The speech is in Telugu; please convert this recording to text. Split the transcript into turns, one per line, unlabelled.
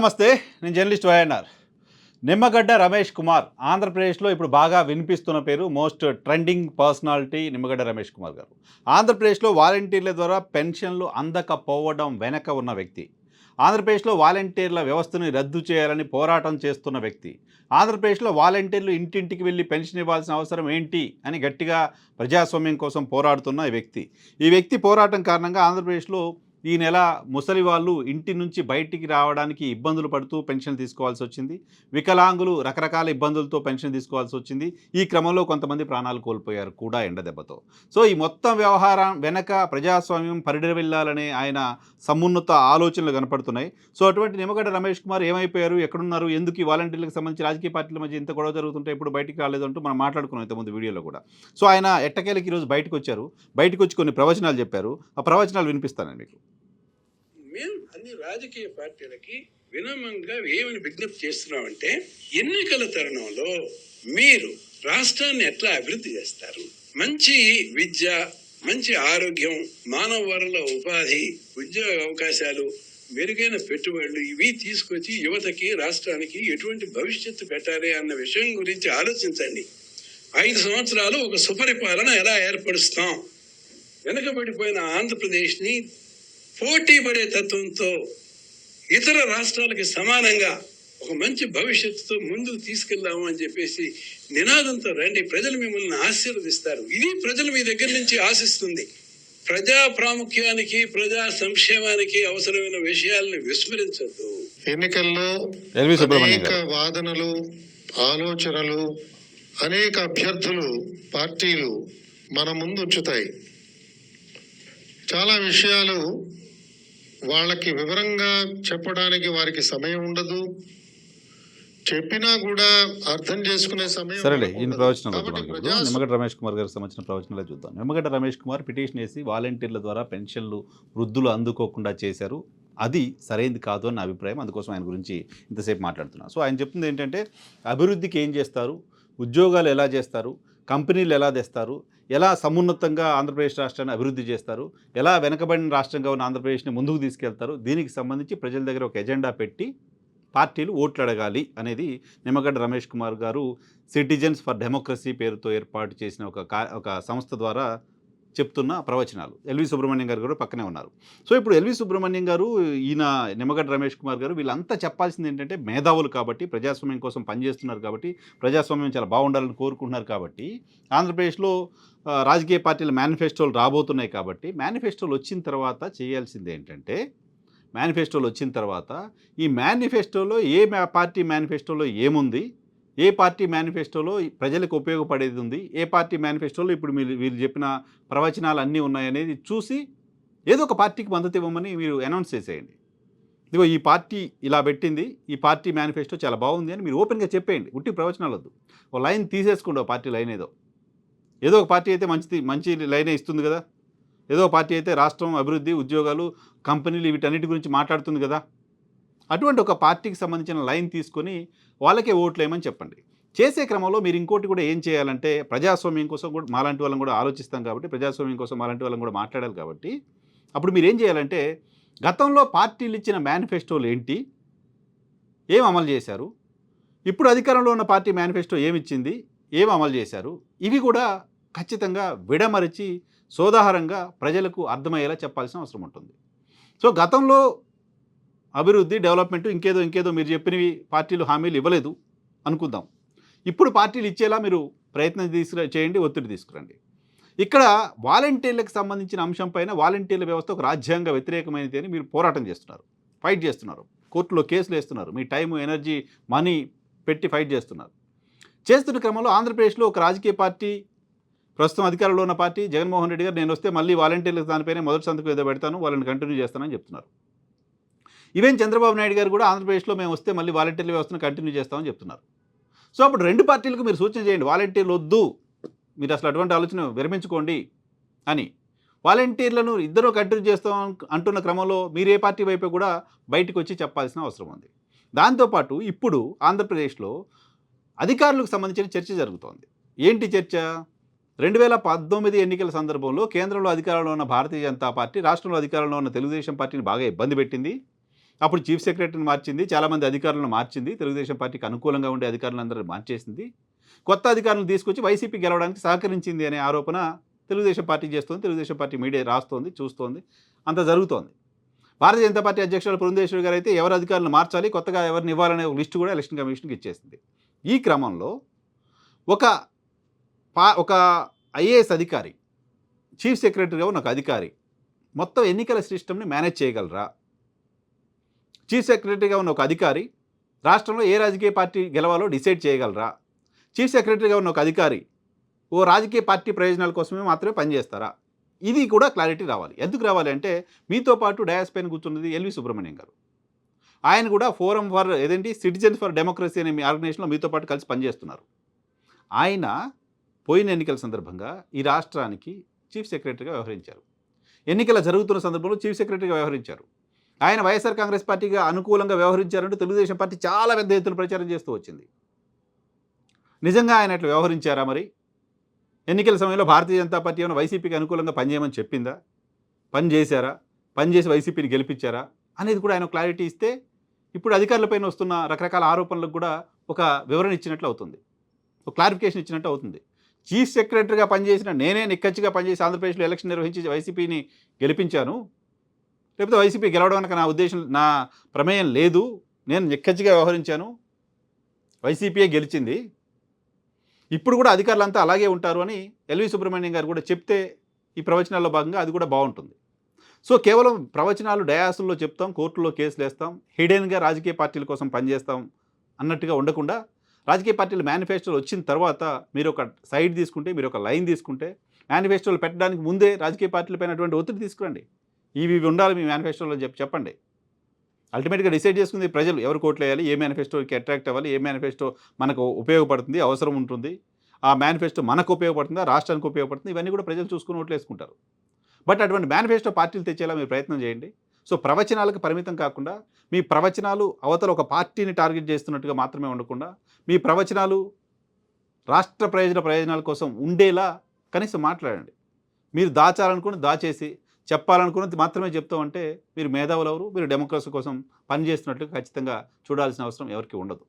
నమస్తే నేను జర్నలిస్ట్ వైఎన్ఆర్. నిమ్మగడ్డ రమేష్ కుమార్ ఆంధ్రప్రదేశ్లో ఇప్పుడు బాగా వినిపిస్తున్న పేరు most trending personality Nimmagadda Ramesh Kumar garu. ఆంధ్రప్రదేశ్లో వాలంటీర్ల ద్వారా పెన్షన్లు అందకపోవడం వెనక ఉన్న వ్యక్తి. ఆంధ్రప్రదేశ్లో వాలంటీర్ల వ్యవస్థను రద్దు చేయాలని పోరాటం చేస్తున్న వ్యక్తి. ఆంధ్రప్రదేశ్లో వాలంటీర్లు ఇంటింటికి వెళ్ళి పెన్షన్ ఇవ్వాల్సిన అవసరం ఏంటి అని గట్టిగా ప్రజాస్వామ్యం కోసం పోరాడుతున్న ఈ వ్యక్తి. ఈ వ్యక్తి పోరాటం కారణంగా ఆంధ్రప్రదేశ్లో ఈ నెల ముసలి వాళ్ళు ఇంటి నుంచి బయటికి రావడానికి ఇబ్బందులు పడుతూ పెన్షన్ తీసుకోవాల్సి వచ్చింది. వికలాంగులు రకరకాల ఇబ్బందులతో పెన్షన్ తీసుకోవాల్సి వచ్చింది. ఈ క్రమంలో కొంతమంది ప్రాణాలు కోల్పోయారు కూడా ఎండ దెబ్బతో. సో ఈ మొత్తం వ్యవహారం వెనక ప్రజాస్వామ్యం పరిడవిల్లాలనే ఆయన సమున్నత ఆలోచనలు కనపడుతున్నాయి. సో అటువంటి నిమ్మగడ్డ రమేష్ కుమార్ ఏమైపోయారు? ఎక్కడున్నారు? ఎందుకు ఈ వాలంటీర్లకు సంబంధించి రాజకీయ పార్టీల మధ్య ఇంత గొడవ జరుగుతుంటే ఇప్పుడు బయటికి రాలేదు అంటూ మనం మాట్లాడుకున్నాం ఇంతకుముందు వీడియోలో కూడా. సో ఆయన ఎట్టకేలకి ఈరోజు బయటకు వచ్చారు బయటకు వచ్చి కొన్ని ప్రవచనాలు చెప్పారు. ఆ ప్రవచనాలు వినిపిస్తానండి మీకు.
మేము అన్ని రాజకీయ పార్టీలకి వినమంగా ఏమని విజ్ఞప్తి చేస్తున్నామంటే ఎన్నికల తరుణంలో మీరు రాష్ట్రాన్ని ఎట్లా అభివృద్ధి చేస్తారు? మంచి విద్య మంచి ఆరోగ్యం మానవ వనరుల ఉపాధి ఉద్యోగ అవకాశాలు మెరుగైన పెట్టుబడులు ఇవి తీసుకొచ్చి యువతకి రాష్ట్రానికి ఎటువంటి భవిష్యత్తు పెట్టాలి అన్న విషయం గురించి ఆలోచించండి. ఐదు సంవత్సరాలు ఒక సుపరిపాలన ఎలా ఏర్పరుస్తాం? వెనుకబడిపోయిన ఆంధ్రప్రదేశ్ని పోటీ పడే తత్వంతో ఇతర రాష్ట్రాలకి సమానంగా ఒక మంచి భవిష్యత్తుతో ముందుకు తీసుకెళ్దాము అని చెప్పేసి నినాదంతో రండి. ప్రజలు మిమ్మల్ని ఆశీర్వదిస్తారు. ఇది ప్రజలు మీ దగ్గర నుంచి ఆశిస్తుంది. ప్రజా ప్రాముఖ్యానికి ప్రజా సంక్షేమానికి అవసరమైన విషయాలను విస్మరించద్దు.
ఎన్నికల్లో అనేక వాదనలు ఆలోచనలు అనేక అభ్యర్థులు పార్టీలు మన ముందు ఉంచుతాయి. చాలా విషయాలు వాళ్ళకి వివరంగా చెప్పడానికి వారికి సమయం ఉండదు. చెప్పినా కూడా అర్థం చేసుకునే సమయం
ఈయన
ఉండదు.
ప్రవచనాలు నిమ్మగడ్డ రమేష్ కుమార్ గారికి సంబంధించిన ప్రవచనాలే చూద్దాం. నిమ్మగడ్డ రమేష్ కుమార్ పిటిషన్ వేసి వాలంటీర్ల ద్వారా పెన్షన్లు వృద్ధులు అందుకోకుండా చేశారు. అది సరైనది కాదు అని నా అభిప్రాయం. అందుకోసం ఆయన గురించి ఇంతసేపు మాట్లాడుతున్నాను సో ఆయన చెప్తుంది ఏంటంటే అభివృద్ధికి ఏం చేస్తారు? ఉద్యోగాలు ఎలా చేస్తారు? కంపెనీలు ఎలా తెస్తారు? ఎలా సమున్నతంగా ఆంధ్రప్రదేశ్ రాష్ట్రాన్ని అభివృద్ధి చేస్తారు? ఎలా వెనకబడిన రాష్ట్రంగా ఉన్న ఆంధ్రప్రదేశ్ని ముందుకు తీసుకెళ్తారు? దీనికి సంబంధించి ప్రజల దగ్గర ఒక ఎజెండా పెట్టి పార్టీలు ఓట్లు అడగాలి అనేది నిమ్మగడ్డ రమేష్ కుమార్ గారు సిటిజన్స్ ఫర్ డెమోక్రసీ పేరుతో ఏర్పాటు చేసిన ఒక ఒక సంస్థ ద్వారా చెప్తున్న ప్రవచనాలు. ఎల్వి సుబ్రహ్మణ్యం గారు కూడా పక్కనే ఉన్నారు. సో ఇప్పుడు ఎల్వి సుబ్రహ్మణ్యం గారు ఈయన నిమ్మగడ్డ రమేష్ కుమార్ గారు వీళ్ళంతా చెప్పాల్సింది ఏంటంటే మేధావులు కాబట్టి ప్రజాస్వామ్యం కోసం పనిచేస్తున్నారు కాబట్టి ప్రజాస్వామ్యం చాలా బాగుండాలని కోరుకుంటున్నారు కాబట్టి ఆంధ్రప్రదేశ్లో రాజకీయ పార్టీల మేనిఫెస్టోలు రాబోతున్నాయి కాబట్టి మేనిఫెస్టోలు వచ్చిన తర్వాత చేయాల్సింది ఏంటంటే మేనిఫెస్టోలు వచ్చిన తర్వాత ఈ మేనిఫెస్టోలో ఏ పార్టీ మేనిఫెస్టోలో ఏముంది? ఏ పార్టీ మేనిఫెస్టోలో ప్రజలకు ఉపయోగపడేది ఉంది ఏ పార్టీ మేనిఫెస్టోలో ఇప్పుడు మీరు వీళ్ళు చెప్పిన ప్రవచనాలు అన్నీ ఉన్నాయనేది చూసి ఏదో ఒక పార్టీకి మద్దతు ఇవ్వమని మీరు అనౌన్స్ చేసేయండి. ఇదిగో ఈ పార్టీ ఇలా పెట్టింది ఈ పార్టీ మేనిఫెస్టో చాలా బాగుంది అని మీరు ఓపెన్గా చెప్పేయండి ఉట్టి ప్రవచనాలు వద్దు. ఓ లైన్ తీసేసుకోండి ఓ పార్టీ లైన్ ఏదో. ఏదో ఒక పార్టీ అయితే మంచిది మంచి లైనే ఇస్తుంది కదా. ఏదో పార్టీ అయితే రాష్ట్రం అభివృద్ధి ఉద్యోగాలు కంపెనీలు వీటన్నిటి గురించి మాట్లాడుతుంది కదా. అటువంటి ఒక పార్టీకి సంబంధించిన లైన్ తీసుకొని వాళ్ళకే ఓట్లు వేయమని చెప్పండి. చేసే క్రమంలో మీరు ఇంకోటి కూడా ఏం చేయాలంటే ప్రజాస్వామ్యం కోసం కూడా మాలాంటి వాళ్ళని కూడా ఆలోచిస్తాం కాబట్టి ప్రజాస్వామ్యం కోసం మాలాంటి వాళ్ళని కూడా మాట్లాడాలి కాబట్టి అప్పుడు మీరు ఏం చేయాలంటే గతంలో పార్టీలు ఇచ్చిన మేనిఫెస్టోలు ఏంటి? ఏం అమలు చేశారు? ఇప్పుడు అధికారంలో ఉన్న పార్టీ మేనిఫెస్టో ఏమిచ్చింది ఏం అమలు చేశారు? ఇవి కూడా ఖచ్చితంగా విడమరిచి సోదాహరంగా ప్రజలకు అర్థమయ్యేలా చెప్పాల్సిన అవసరం ఉంటుంది. సో గతంలో అభివృద్ధి డెవలప్మెంట్ ఇంకేదో ఇంకేదో మీరు చెప్పినవి పార్టీలు హామీలు ఇవ్వలేదు అనుకుందాం. ఇప్పుడు పార్టీలు ఇచ్చేలా మీరు ప్రయత్నం తీసుకురా చేయండి ఒత్తిడి తీసుకురండి. ఇక్కడ వాలంటీర్లకు సంబంధించిన అంశం పైన వాలంటీర్ల వ్యవస్థ ఒక రాజ్యాంగ వ్యతిరేకమైనది అని మీరు పోరాటం చేస్తున్నారు ఫైట్ చేస్తున్నారు. కోర్టులో కేసులు వేస్తున్నారు మీ టైం ఎనర్జీ మనీ పెట్టి ఫైట్ చేస్తున్నారు. చేస్తున్న క్రమంలో ఆంధ్రప్రదేశ్లో ఒక రాజకీయ పార్టీ ప్రస్తుతం అధికారంలో ఉన్న పార్టీ జగన్మోహన్ రెడ్డి గారు నేను వస్తే మళ్ళీ వాలంటీర్లకు దానిపైన మొదటి సంతకం ఏదో పెడతాను వాళ్ళని కంటిన్యూ చేస్తానని చెప్తున్నారు. ఈవెన్ చంద్రబాబు నాయుడు గారు కూడా ఆంధ్రప్రదేశ్లో మేము వస్తే మళ్ళీ వాలంటీర్ల వ్యవస్థను కంటిన్యూ చేస్తామని చెప్తున్నారు. సో అప్పుడు రెండు పార్టీలకు మీరు సూచన చేయండి. వాలంటీర్లు వద్దు. మీరు అసలు అటువంటి ఆలోచన విరమించుకోండి అని. వాలంటీర్లను ఇద్దరు కంటిన్యూ చేస్తాం అంటున్న క్రమంలో మీరు ఏ పార్టీ వైపు కూడా బయటకు వచ్చి చెప్పాల్సిన అవసరం ఉంది. దాంతోపాటు ఇప్పుడు ఆంధ్రప్రదేశ్లో అధికారులకు సంబంధించిన చర్చ జరుగుతోంది. ఏంటి చర్చ? రెండు వేల పంతొమ్మిది ఎన్నికల సందర్భంలో కేంద్రంలో అధికారంలో ఉన్న భారతీయ జనతా పార్టీ రాష్ట్రంలో అధికారంలో ఉన్న తెలుగుదేశం పార్టీని బాగా ఇబ్బంది పెట్టింది. అప్పుడు చీఫ్ సెక్రటరీని మార్చింది చాలామంది అధికారులను మార్చింది తెలుగుదేశం పార్టీకి అనుకూలంగా ఉండే అధికారులందరూ మార్చేసింది. కొత్త అధికారులను తీసుకొచ్చి వైసీపీ గెలవడానికి సహకరించింది అనే ఆరోపణ తెలుగుదేశం పార్టీ చేస్తోంది తెలుగుదేశం పార్టీ మీడియా రాస్తోంది చూస్తోంది అంత జరుగుతోంది. భారతీయ జనతా పార్టీ అధ్యక్షులు పురంధేశ్వరి గారు అయితే ఎవరు అధికారులను మార్చాలి కొత్తగా ఎవరిని ఇవ్వాలనే ఒక లిస్టు కూడా ఎలక్షన్ కమిషన్కి ఇచ్చేసింది. ఈ క్రమంలో ఒక పా ఒక ఐఏఎస్ అధికారి చీఫ్ సెక్రటరీగా ఉన్న ఒక అధికారి మొత్తం ఎన్నికల సిస్టమ్ని మేనేజ్ చేయగలరా? చీఫ్ సెక్రటరీగా ఉన్న ఒక అధికారి రాష్ట్రంలో ఏ రాజకీయ పార్టీ గెలవాలో డిసైడ్ చేయగలరా? చీఫ్ సెక్రటరీగా ఉన్న ఒక అధికారి ఓ రాజకీయ పార్టీ ప్రయోజనాల కోసమే మాత్రమే పనిచేస్తారా? ఇది కూడా క్లారిటీ రావాలి. ఎందుకు రావాలి అంటే మీతో పాటు డయాస్ పైన కూర్చున్నది ఎల్వి సుబ్రహ్మణ్యం గారు. ఆయన కూడా ఫోరం ఫర్ ఏదేంటి? సిటిజన్స్ ఫర్ డెమోక్రసీ అనే మీ ఆర్గనైజేషన్లో మీతో పాటు కలిసి పనిచేస్తున్నారు. ఆయన పోయిన ఎన్నికల సందర్భంగా ఈ రాష్ట్రానికి చీఫ్ సెక్రటరీగా వ్యవహరించారు. ఎన్నికల జరుగుతున్న సందర్భంలో చీఫ్ సెక్రటరీగా వ్యవహరించారు. ఆయన వైఎస్ఆర్ కాంగ్రెస్ పార్టీకి అనుకూలంగా వ్యవహరించారంటూ తెలుగుదేశం పార్టీ చాలా పెద్ద ఎత్తున ప్రచారం చేస్తూ వచ్చింది. నిజంగా ఆయన అట్లా వ్యవహరించారా మరి? ఎన్నికల సమయంలో భారతీయ జనతా పార్టీ ఏమైనా వైసీపీకి అనుకూలంగా పనిచేయమని చెప్పిందా? పని చేశారా? పని చేసి వైసీపీని గెలిపించారా? అనేది కూడా ఆయన క్లారిటీ ఇస్తే ఇప్పుడు అధికారులపైన వస్తున్న రకరకాల ఆరోపణలకు కూడా ఒక వివరణ ఇచ్చినట్లు అవుతుంది. ఒక క్లారిఫికేషన్ ఇచ్చినట్టు అవుతుంది. చీఫ్ సెక్రటరీగా పనిచేసిన నేనే నిక్కచ్చిగా పనిచేసి ఆంధ్రప్రదేశ్లో ఎలక్షన్ నిర్వహించి వైసీపీని గెలిపించాను. లేకపోతే వైసీపీ గెలవడం వెనక నా ఉద్దేశం నా ప్రమేయం లేదు. నేను నిక్కచ్చిగా వ్యవహరించాను. వైసీపీయే గెలిచింది. ఇప్పుడు కూడా అధికారులంతా అలాగే ఉంటారు అని ఎల్వి సుబ్రహ్మణ్యం గారు కూడా చెప్తే ఈ ప్రవచనాల్లో భాగంగా అది కూడా బాగుంటుంది. సో కేవలం ప్రవచనాలు డయాసుల్లో చెప్తాం కోర్టులో కేసులు వేస్తాం హిడెన్గా రాజకీయ పార్టీల కోసం పనిచేస్తాం అన్నట్టుగా ఉండకుండా రాజకీయ పార్టీల మేనిఫెస్టోలు వచ్చిన తర్వాత మీరు ఒక సైడ్ తీసుకుంటే మీరు ఒక లైన్ తీసుకుంటే మేనిఫెస్టోలు పెట్టడానికి ముందే రాజకీయ పార్టీలపైనటువంటి ఒత్తిడి తీసుకురండి. ఇవి ఉండాలి మీ మేనిఫెస్టోలో చెప్పి చెప్పండి. అల్టిమేట్గా డిసైడ్ చేసుకుంది ప్రజలు. ఎవరు కోట్లు వేయాలి ఏ మేనిఫెస్టోకి అట్రాక్ట్ అవ్వాలి ఏ మేనిఫెస్టో మనకు ఉపయోగపడుతుంది అవసరం ఉంటుంది. ఆ మేనిఫెస్టో మనకు ఉపయోగపడుతుందా రాష్ట్రానికి ఉపయోగపడుతుంది ఇవన్నీ కూడా ప్రజలు చూసుకుని ఓట్లు వేసుకుంటారు. బట్ అటువంటి మేనిఫెస్టో పార్టీలు తెచ్చేలా మీరు ప్రయత్నం చేయండి. సో ప్రవచనాలకు పరిమితం కాకుండా మీ ప్రవచనాలు అవతల ఒక పార్టీని టార్గెట్ చేస్తున్నట్టుగా మాత్రమే ఉండకుండా మీ ప్రవచనాలు రాష్ట్ర ప్రయోజన ప్రయోజనాల కోసం ఉండేలా కనీసం మాట్లాడండి. మీరు దాచాలనుకుని దాచేసి చెప్పాలనుకున్నది మాత్రమే చెప్తామంటే మీరు మేధావులు ఎవరు మీరు డెమోక్రసీ కోసం పనిచేస్తున్నట్లు ఖచ్చితంగా చూడాల్సిన అవసరం ఎవరికి ఉండదు.